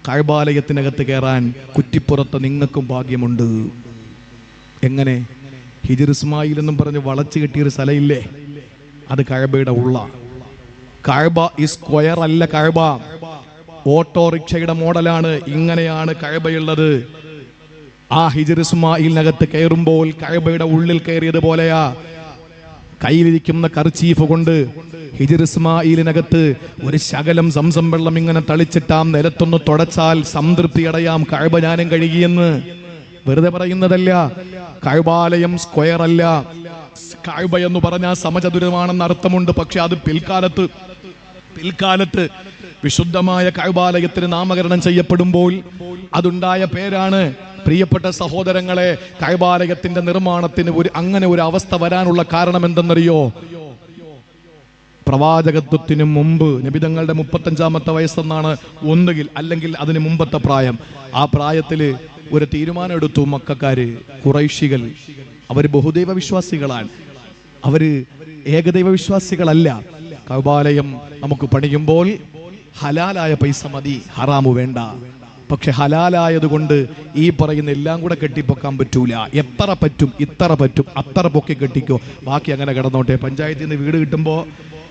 A: കഴബാലയത്തിനകത്ത് കയറാൻ കുറ്റിപ്പുറത്ത് നിങ്ങൾക്കും ഭാഗ്യമുണ്ട്. എങ്ങനെ? ഹിജിർ ഇസ്മായിൽ എന്നും പറഞ്ഞ് വളച്ചു കെട്ടിയൊരു സ്ഥലമില്ലേ? അത് കഴബയുടെ ഉള്ള. കഴബ ഈ സ്ക്വയർ അല്ല കഴബ. ഓട്ടോറിക്ഷയുടെ മോഡലാണ് ഇങ്ങനെയാണ് കഴബയുള്ളത്. ആ ഹിജിർ ഇസ്മായിലിനകത്ത് കയറുമ്പോൾ കഴബയുടെ ഉള്ളിൽ കയറിയത് പോലെയാ. കയ്യിലിരിക്കുന്ന കർച്ചീഫ് കൊണ്ട് ഹിജിർ ഇസ്മായിലിനകത്ത് ഒരു ശകലം സംസം വെള്ളം ഇങ്ങനെ തളിച്ചിട്ടാം നിലത്തൊന്ന് തുടച്ചാൽ സംതൃപ്തി അടയാം. കഴബ ഞാനും കഴുകിയെന്ന് വെറുതെ പറയുന്നതല്ല. കഴബാലയം സ്ക്വയർ അല്ല. കഴബ എന്ന് പറഞ്ഞാൽ സമചതുരമാണെന്ന് അർത്ഥമുണ്ട്. പക്ഷെ അത് പിൽക്കാലത്ത് പിൽക്കാലത്ത് വിശുദ്ധമായ കഴബാലയത്തിന് നാമകരണം ചെയ്യപ്പെടുമ്പോൾ അതുണ്ടായ പേരാണ് പ്രിയപ്പെട്ട സഹോദരങ്ങളെ കൈബാലയത്തിന്റെ നിർമ്മാണത്തിന് ഒരു അങ്ങനെ ഒരു അവസ്ഥ വരാനുള്ള കാരണം എന്തെന്നറിയോ? പ്രവാചകത്വത്തിന് മുമ്പ് നബിതങ്ങളുടെ മുപ്പത്തഞ്ചാമത്തെ വയസ്സെന്നാണ് ഒന്നുകിൽ അല്ലെങ്കിൽ അതിന് മുമ്പത്തെ പ്രായം. ആ പ്രായത്തിൽ ഒരു തീരുമാനം എടുത്തു മക്കാര് കുറൈശികൾ അവർ ബഹുദൈവ വിശ്വാസികളാണ് അവർ ഏകദൈവ വിശ്വാസികളല്ല കൗബാലയം നമുക്ക് പണിയുമ്പോൾ ഹലാലായ പൈസ മതി ഹറാമു വേണ്ട. പക്ഷെ ഹലാലായതുകൊണ്ട് ഈ പറയുന്ന എല്ലാം കൂടെ കെട്ടിപ്പൊക്കാൻ പറ്റൂല. എത്ര പറ്റും ഇത്ര പറ്റും അത്ര പൊക്കി കെട്ടിക്കോ. ബാക്കി അങ്ങനെ കിടന്നോട്ടെ. പഞ്ചായത്തിൽ നിന്ന് വീട് കിട്ടുമ്പോൾ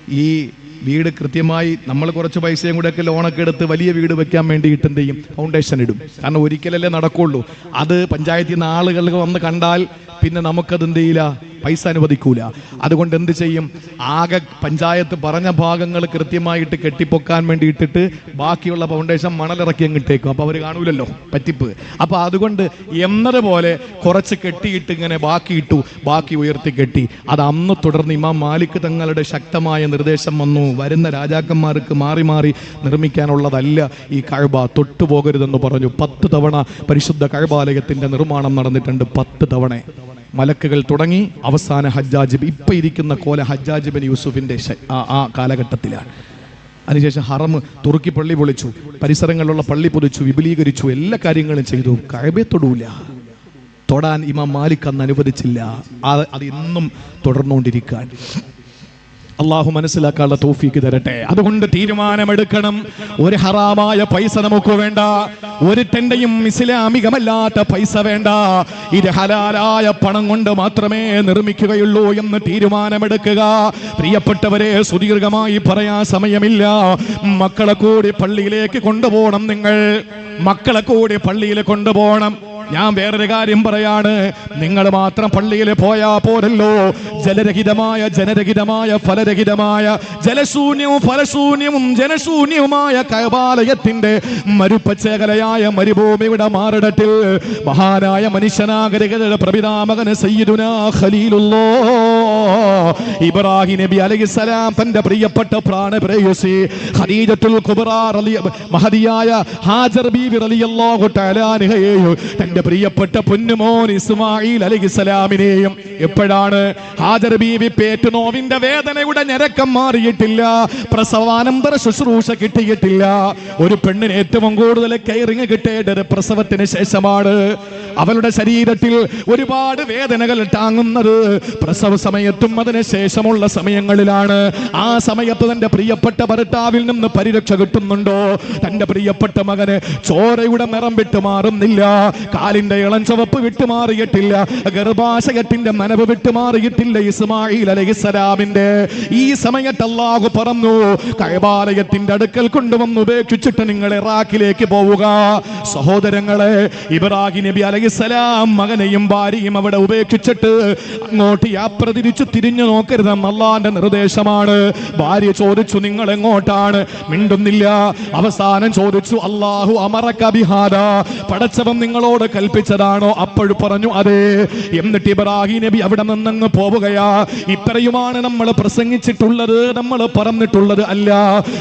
A: ഈ വീട് കൃത്യമായി നമ്മൾ കുറച്ച് പൈസയും കൂടെ ഒക്കെ ലോണൊക്കെ എടുത്ത് വലിയ വീട് വെക്കാൻ വേണ്ടിയിട്ട് എന്ത് ചെയ്യും? ഫൗണ്ടേഷൻ ഇടും. കാരണം ഒരിക്കലല്ലേ നടക്കുള്ളൂ. അത് പഞ്ചായത്തിൽ നിന്ന് ആളുകൾ വന്ന് കണ്ടാൽ പിന്നെ നമുക്കത് എന്ത് ചെയ്യില്ല? പൈസ അനുവദിക്കൂല. അതുകൊണ്ട് എന്ത് ചെയ്യും? ആകെ പഞ്ചായത്ത് പറഞ്ഞ ഭാഗങ്ങൾ കൃത്യമായിട്ട് കെട്ടിപ്പൊക്കാൻ വേണ്ടി ഇട്ടിട്ട് ബാക്കിയുള്ള ഫൗണ്ടേഷൻ മണലിറക്കി അങ്ങിട്ടേക്കും. അപ്പോൾ അവർ കാണൂലല്ലോ പറ്റിപ്പ്. അപ്പോൾ അതുകൊണ്ട് എന്നതുപോലെ കുറച്ച് കെട്ടിയിട്ട് ഇങ്ങനെ ബാക്കി ഇട്ടു ബാക്കി ഉയർത്തി കെട്ടി. അത് അന്ന് തുടർന്ന് ഇമാം മാലിക് തങ്ങളുടെ ശക്തമായ നിർദ്ദേശം വന്നു. വരുന്ന രാജാക്കന്മാർക്ക് മാറി മാറി നിർമ്മിക്കാനുള്ളതല്ല ഈ കഴബ. തൊട്ടുപോകരുതെന്ന് പറഞ്ഞു. പത്ത് തവണ പരിശുദ്ധ കഴിവാലയത്തിന്റെ നിർമ്മാണം നടന്നിട്ടുണ്ട് പത്ത് തവണ. മലക്കുകൾ തുടങ്ങി അവസാന ഹജ്ജാജിബ് ഇപ്പം ഇരിക്കുന്ന കോല ഹജ്ജാജ് യൂസുഫിന്റെ ആ- കാലഘട്ടത്തിലാണ്. അതിനുശേഷം ഹറം തുറുക്കി പള്ളി പൊളിച്ചു പരിസരങ്ങളിലുള്ള പള്ളി പൊതിച്ചു വിപുലീകരിച്ചു എല്ലാ കാര്യങ്ങളും ചെയ്തു. കഴബെ തൊടൂല. തൊടാൻ ഇമാം മാലിക് അന്ന് അനുവദിച്ചില്ല. അത് ഇന്നും തുടർന്നുകൊണ്ടിരിക്കാൻ അള്ളാഹു മനസ്സിലാക്കാനുള്ള തോഫീക്ക് തരട്ടെ. അതുകൊണ്ട് തീരുമാനമെടുക്കണം. ഒരു ഹറാമായ പൈസ നമുക്ക് വേണ്ട. ഒരു ടെണ്ടയും ഇസ്ലാമികമല്ലാത്ത പൈസ വേണ്ട. ഇത് ഹലാലായ പണം കൊണ്ട് മാത്രമേ നിർമ്മിക്കുകയുള്ളൂ എന്ന് തീരുമാനമെടുക്കുക. പ്രിയപ്പെട്ടവരെ സുദീർഘമായി പറയാൻ സമയമില്ല. മക്കളെ കൂടി പള്ളിയിലേക്ക് കൊണ്ടുപോകണം നിങ്ങൾ. മക്കളെ കൂടി പള്ളിയിൽ കൊണ്ടുപോകണം. ഞാൻ വേറൊരു കാര്യം പറയാണ്. നിങ്ങൾ മാത്രം പള്ളിയിൽ പോയാ പോരല്ലോ. ജലരഹിതമായ ജനരഹിതമായ ഫലരഹിതമായ ജലശൂന്യവും ഫലശൂന്യവും ജനശൂന്യവുമായ കൈവാലയത്തിന്റെ മരുപ്പച്ചേകലയായ മരുഭൂമിയുടെ മാറിടത്തിൽ മഹാനായ മനുഷ്യനാഗരികളുടെ പ്രപിതാമകന് സയ്യിദുനാ ഖലീലുള്ളോ. ഇബ്രാഹിം നബി അലൈഹിസ്സലാം തന്റെ പ്രിയപ്പെട്ട പ്രാണപ്രേയസി ഖദീജത്തുൽ കുബ്ര മഹദിയായ ഹാജർ ബീവി റളിയല്ലാഹു തആല അൻഹയെയും തന്റെ പ്രിയപ്പെട്ട പൊന്നുമോൻ ഇസ്മായിൽ അലൈഹിസ്സലാമിനെയും എപ്പോഴാണ് ഹാജർ ബീവി പേറ്റുനോവിന്റെ വേദനയുടെ ഞരക്കം മാറിയിട്ടില്ല. പ്രസവാനന്തര ശുശ്രൂഷ കിട്ടിയിട്ടില്ല. ഒരു പെണ്ണിന് ഏറ്റവും കൂടുതൽ കെയറിങ് കിട്ടേണ്ടത് പ്രസവത്തിന് ശേഷമാണ് അവളുടെ ശരീരത്തിൽ ഒരുപാട് വേദനകൾ താങ്ങുന്നത്. പ്രസവ സമയത്തും അതിന് ശേഷമുള്ള സമയങ്ങളിലാണ്. ആ സമയത്ത് തന്റെ പ്രിയപ്പെട്ട ഭർത്താവിൽ നിന്ന് പരിരക്ഷ കിട്ടുന്നുണ്ടോ? തന്റെ പ്രിയപ്പെട്ട മകന് ചോരയുടെ നിറം വിട്ടുമാറുന്നില്ല. കാലിന്റെ ഇളം ചുവപ്പ് വിട്ടുമാറിയിട്ടില്ല. ഗർഭാശയത്തിന്റെ നനവ് വിട്ടുമാറിയിട്ടില്ല ഇസ്മായിൽ അലഹിസലാമിന്റെ ഈ സമയത്ത് അള്ളാഹു പറഞ്ഞു കൈബാലയത്തിന്റെ അടുക്കൽ കൊണ്ടുവന്ന് ഉപേക്ഷിച്ചിട്ട് നിങ്ങൾ ഇറാഖിലേക്ക് പോവുക. സഹോദരങ്ങളെ ഇബ്രാഹിം നബി അലഹിസലാം മകനെയും ഭാര്യയും അവിടെ ഉപേക്ഷിച്ചിട്ട് അങ്ങോട്ട് യാത്ര തിരിച്ചു തിരിഞ്ഞു നോക്കരുതെന്ന് അള്ളാന്റെ നിർദ്ദേശമാണ്. ഭാര്യ ചോദിച്ചു നിങ്ങൾ എങ്ങോട്ടാണ് മിണ്ടുന്നില്ല. അവസാനം ചോദിച്ചു അള്ളാഹു അമറക്ക പടച്ചവം നിങ്ങളോട് കൽപ്പിച്ചതാണോ? അപ്പോഴും പറഞ്ഞു അതെ. എന്നിട്ട് ഇബ്രാഹിം നബി അവിടെ നിന്നങ്ങ് പോവുകയാ. ഇത്രയുമാണ് നമ്മൾ പ്രസംഗിച്ചിട്ടുള്ളത് നമ്മൾ പറഞ്ഞിട്ടുള്ളത് അല്ല.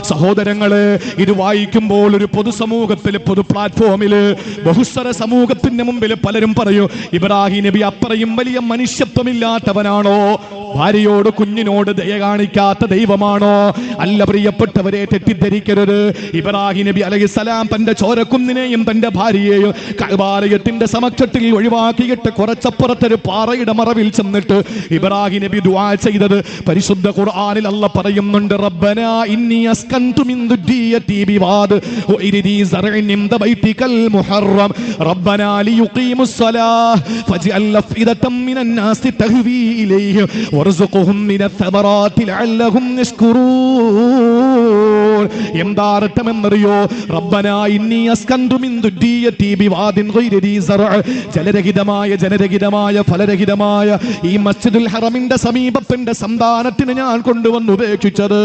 A: സഹോദരങ്ങൾ ഇത് വായിക്കുമ്പോൾ ഒരു പൊതുസമൂഹത്തിൽ പൊതു പ്ലാറ്റ്ഫോമിൽ ബഹുസ്വര സമൂഹത്തിന്റെ മുമ്പിൽ പലരും പറയൂ ഇബ്രാഹിം നബി അപ്പറയും വലിയ മനുഷ്യത്വമില്ലാത്തവനാണോ? ഭാര്യയോട് കുഞ്ഞിനോട് ദയ കാണിക്കാത്ത ദൈവമാണോ? അല്ല പ്രിയപ്പെട്ടവരെ തെറ്റിദ്ധരിക്കരുത്. ഇബ്രാഹിം നബി അലൈഹിസ്സലാം തന്റെ ചോരക്കുന്നിനെയും തന്റെ ഭാര്യയെയും കൈവാലയത്തിന്റെ സമക്ഷത്തിൽ ഒഴിവാക്കിയിട്ട് കുറച്ചപ്പുറത്തൊരു പാറയുടെ മറവിൽ ചെന്നിട്ട് ഇബ്രാഹിം നബി ദുആ ചെയ്തത്. പരിശുദ്ധ ഖുർആനിൽ അല്ല പറയുന്നുണ്ട് റബ്ബനാ ഇന്നി അസ്കന്തു മിൻ ദുദ്ദിയതി ബിവാദ് വഇരിദി സറഇൻ ഇൻദ ബൈതികൽ മുഹറം. റബ്ബനാ ലിയുഖീമുസ് സലാ ഫജ്അൽ അഫ്ഇദതം മിനൻ നാസി തഹ്വി ഇലൈഹി വർസുഖുഹും മിന തബറാതി ലഅല്ലഹും യഷ്കുറൂൻ എന്താ അർത്ഥമെന്നറിയോ? റബ്ബനാ ഇന്നി അസ്കന്തു മിൻ ദുരിയതി ബിവാദിൻ ഗൈരി ദീ സറഅ ജലരഹിതമായ ജനരഹിതമായ ഫലരഹിതമായ ഈ മസ്ജിദുൽ ഹറമിന്റെ സമീപത്തിന്റെ സന്താനത്തിന് ഞാൻ കൊണ്ടുവന്ന് ഉപേക്ഷിച്ചത്.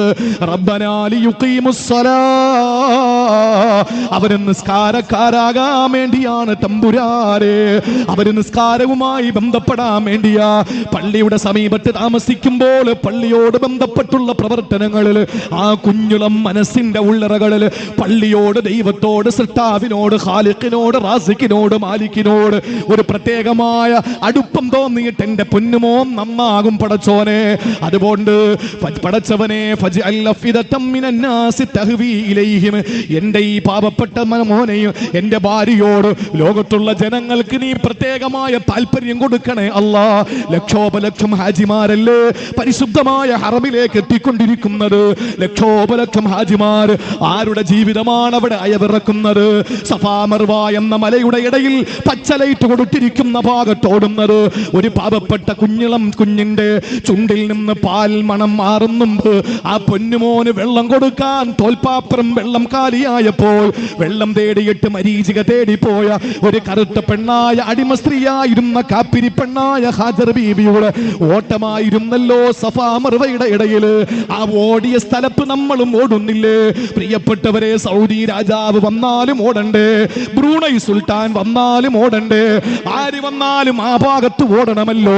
A: അവർ നിസ്കാരക്കാരാകാൻ വേണ്ടിയാണ് തമ്പുരാരെ അവർ നിസ്കാരവുമായി ബന്ധപ്പെടാൻ വേണ്ടിയാ. പള്ളിയുടെ സമീപത്ത് താമസിക്കുമ്പോൾ പള്ളിയോട് ബന്ധപ്പെട്ടുള്ള പ്രവർത്തനങ്ങളിൽ ആ കുഞ്ഞുളം മനസ്സിന്റെ ഉള്ളറകളിൽ പള്ളിയോട് ദൈവത്തോട് സൃഷ്ടാവിനോട് ഹാലിക്കിനോട് റാസിക്കിനോട് മാലിക്കിനോട് ഒരു പ്രത്യേകമായ അടുപ്പം തോന്നിയിട്ട് എന്റെ പൊന്നുമോൻ നന്നാകും പടച്ചോനെ. അതുകൊണ്ട് പടച്ചവനെ എന്റെ ഈ പാപപ്പെട്ട മനമോനെയും മോനെയും എന്റെ ഭാര്യയോട് ലോകത്തുള്ള ജനങ്ങൾക്ക് നീ പ്രത്യേകമായ താല്പര്യം കൊടുക്കണേ അല്ലാ. ലക്ഷോപലക്ഷം ഹാജിമാരല്ലേ പരിശുദ്ധമായ ഹറമിലേക്ക് എത്തിക്കൊണ്ടിരിക്കുന്നത്. ലക്ഷോപലക്ഷം ഹാജിമാർ ആരുടെ ജീവിതമാണ് അവിടെ അയവിറക്കുന്നത്? സഫാമർവ എന്ന മലയുടെ ഇടയിൽ പച്ചലൈറ്റ് കൊടുത്തിരിക്കുന്ന ഭാഗത്തോടുന്നത്. ഒരു പാപപ്പെട്ട കുഞ്ഞിളം കുഞ്ഞിന്റെ ചുണ്ടിൽ നിന്ന് പാൽ മണം മാറുന്നുമ്പ് ആ പൊന്നുമോന് വെള്ളം കൊടുക്കാൻ തോൽപ്പാത്രം വെള്ളം കാലിയായപ്പോൾ വെള്ളം തേടിയിട്ട് മരീചിക തേടിപ്പോയ ഒരു കറുത്ത പെണ്ണായ അടിമ സ്ത്രീയായിരുന്ന കാപ്പിരി പെണ്ണായ ഹാജർ ബീബിയുടെ ഓട്ടമായിരുന്നല്ലോ സഫാ മറുവയുടെ ഇടയിൽ ആ ഓടിയ സ്ഥലത്ത് നമ്മളും ഓടുന്നില്ലേ? പ്രിയപ്പെട്ടവരെ സൗദി രാജാവ് വന്നാലും ഓടണ്ടേ? ബ്രൂണൈ സുൽത്താൻ വന്നാലും ഓടണ്ടേ? ആര് വന്നാലും ആ ഭാഗത്ത് ഓടണമല്ലോ.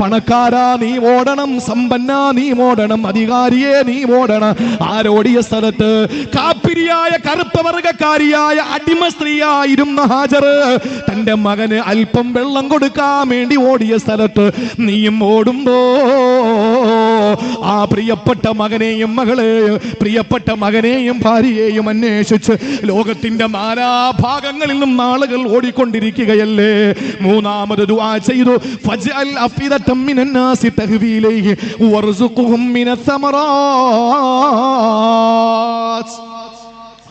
A: പണക്കാരാ നീ ഓടണം. സമ്പന്ന നീ ഓടണം അധികാരിയെ നീ ഓടണം ആരോടിയ സ്ഥലത്ത്? കാപ്പിരിയായ കറുപ്പ വർഗക്കാരിയായ അടിമ സ്ത്രീയായിരുന്ന ഹാജർ. തന്റെ മകന് അല്പം വെള്ളം കൊടുക്കാൻ വേണ്ടി ഓടിയ സ്ഥലത്ത് നീയും ഓടുമ്പോ ആ പ്രിയപ്പെട്ട മകനെയും മകളെയും പ്രിയപ്പെട്ട മകനെയും ഭാര്യയെയും അന്വേഷിച്ച് ലോകത്തിന്റെ നാനാഭാഗങ്ങളിൽ നിന്നും ആളുകൾ ഓടിക്കൊണ്ടിരിക്കുകയല്ലേ? മൂന്നാമത് ദുആ ചെയ്തു. ഫജ്അൽ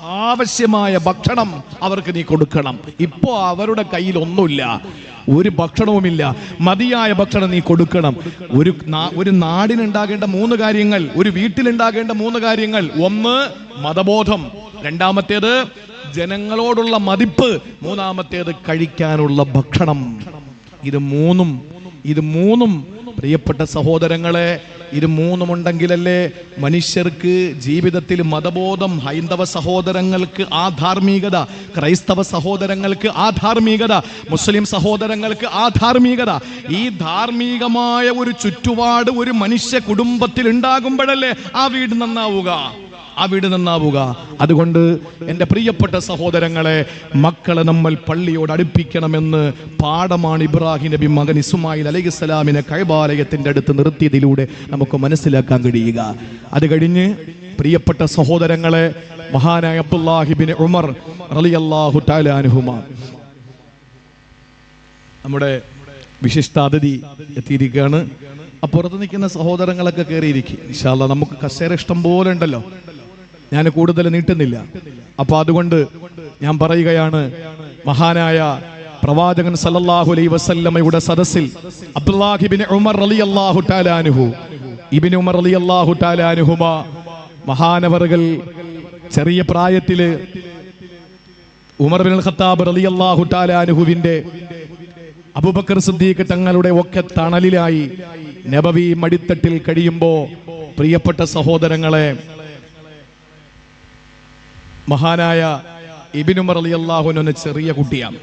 A: ആവശ്യമായ ഭക്ഷണം അവർക്ക് നീ കൊടുക്കണം. ഇപ്പോ അവരുടെ കയ്യിൽ ഒന്നുമില്ല ഒരു ഭക്ഷണവുമില്ല. മതിയായ ഭക്ഷണം നീ കൊടുക്കണം. ഒരു ഒരു നാടിനുണ്ടാകേണ്ട മൂന്ന് കാര്യങ്ങൾ ഒരു വീട്ടിലുണ്ടാകേണ്ട മൂന്ന് കാര്യങ്ങൾ. ഒന്ന് മതബോധം. രണ്ടാമത്തേത് ജനങ്ങളോടുള്ള മതിപ്പ്. മൂന്നാമത്തേത് കഴിക്കാനുള്ള ഭക്ഷണം. ഇത് മൂന്നും ഇത് മൂന്നും പ്രിയപ്പെട്ട സഹോദരങ്ങളെ ഇത് മൂന്നും ഉണ്ടെങ്കിലല്ലേ മനുഷ്യർക്ക് ജീവിതത്തിൽ മതബോധം ഹൈന്ദവ സഹോദരങ്ങൾക്ക് ആധാർമികത ക്രൈസ്തവ സഹോദരങ്ങൾക്ക് ആധാർമികത മുസ്ലിം സഹോദരങ്ങൾക്ക് ആധാർമികത. ഈ ധാർമ്മികമായ ഒരു ചുറ്റുപാട് ഒരു മനുഷ്യ കുടുംബത്തിൽ ഉണ്ടാകുമ്പോഴല്ലേ ആ വീട് നന്നാവുക. ആ വീട് നന്നാവുക. അതുകൊണ്ട് എന്റെ പ്രിയപ്പെട്ട സഹോദരങ്ങളെ മക്കളെ നമ്മൾ പള്ളിയോട് അടുപ്പിക്കണമെന്ന് പാഠമാണ് ഇബ്രാഹിം നബി മകൻ ഇസ്മായിൽ അലൈഹിസ്സലാമിനെ കൈബാലയത്തിന്റെ അടുത്ത് നിർത്തിയതിലൂടെ നമുക്ക് മനസ്സിലാക്കാൻ കഴിയുക. അത് കഴിഞ്ഞ് പ്രിയപ്പെട്ട സഹോദരങ്ങളെ മഹാനായ അബ്ദുല്ലാഹിബിൻ ഉമർ റളിയല്ലാഹു തആല അൻഹുമ. നമ്മുടെ വിശിഷ്ട അതിഥി എത്തിയിരിക്കുകയാണ്. അപ്പുറത്ത് പുറത്ത് നിൽക്കുന്ന സഹോദരങ്ങളൊക്കെ കയറിയിരിക്കും. ഇൻഷാല്ല നമുക്ക് കസേര ഇഷ്ടം പോലെ ഉണ്ടല്ലോ. ഞാൻ കൂടുതൽ നീട്ടുന്നില്ല. അപ്പൊ അതുകൊണ്ട് ഞാൻ പറയുകയാണ് മഹാനായ പ്രവാചകൻ സല്ലല്ലാഹു അലൈഹി വസല്ലമയുടെ സദസ്സിൽ അബ്ദുല്ലാഹിബിൻ ഉമർ റളിയല്ലാഹു തആല അൻഹു ഇബ്നു ഉമർ റളിയല്ലാഹു തആല അൻഹുമ മഹാനവറുകൾ ചെറിയ പ്രായത്തിൽ ഉമർ ബിൻ ഖത്താബ് റളിയല്ലാഹു തആല അൻഹുവിന്റെ അബൂബക്കർ സിദ്ദീഖ് തങ്ങളുടെ ഒക്കെ തണലിലായി നബവി മടിത്തട്ടിൽ കഴിയുമ്പോ പ്രിയപ്പെട്ട സഹോദരങ്ങളെ മഹാനായ ഇബിനുമർ അലി അള്ളാഹുന ചെറിയ കുട്ടിയാണ്.